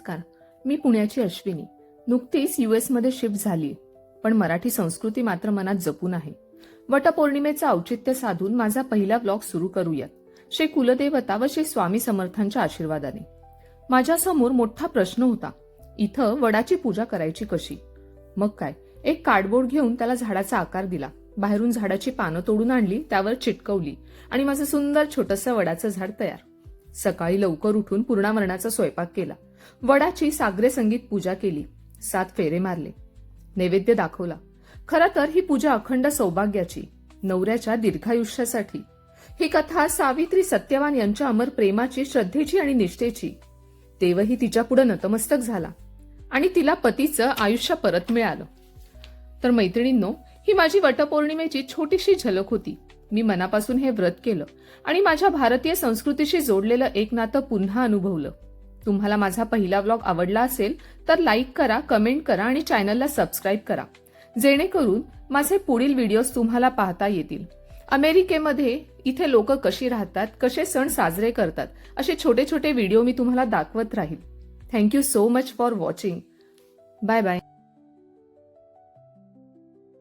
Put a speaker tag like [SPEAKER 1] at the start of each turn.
[SPEAKER 1] नमस्कार. मी पुण्याची अश्विनी. नुकतीच मध्ये शिफ्ट झाली. पण मराठी संस्कृती मात्र मनात जपून आहे. वटपौर्णिमेचं औचित्य साधून माझा पहिला ब्लॉग सुरू करूयात. श्री कुलदेवता व श्री स्वामी समर्थांच्या आशीर्वादाने. माझ्यासमोर मोठा प्रश्न होता. इथं वडाची पूजा करायची कशी? मग काय? एक कार्डबोर्ड घेऊन त्याला झाडाचा आकार दिला. बाहेरून झाडाची पानं तोडून आणली त्यावर चिटकवली आणि माझं सुंदर छोटंसं वडाचं झाड तयार. सकाळी लवकर उठून पूर्णावरणाचा स्वयंपाक केला. वडाची सागरे संगीत पूजा केली. सात फेरे मारले. नैवेद्य दाखवला. खरं तर ही पूजा अखंड सौभाग्याची नवऱ्याच्या दीर्घायुष्यासाठी. ही कथा सावित्री सत्यवान यांच्या अमर प्रेमाची श्रद्धेची आणि निष्ठेची. तेवही तिच्या पुढे नतमस्तक झाला आणि तिला पतीचं आयुष्य परत मिळालं. तर मैत्रिणींनो ही माझी वटपौर्णिमेची छोटीशी झलक होती. मी मनापासून हे व्रत केलं आणि माझ्या भारतीय संस्कृतीशी जोडलेलं एक नातं पुन्हा अनुभवलं. तुम्हाला माझा पहिला व्लॉग आवडला असेल तर लाईक करा कमेंट करा आणि चॅनलला सबस्क्राईब करा. जेणेकरून माझे पुढील व्हिडिओज तुम्हाला पाहता येतील. अमेरिकेमध्ये इथे लोक कशी राहतात कसे सण साजरे करतात असे छोटे छोटे व्हिडिओ मी तुम्हाला दाखवत राहील. Thank you so much for watching bye bye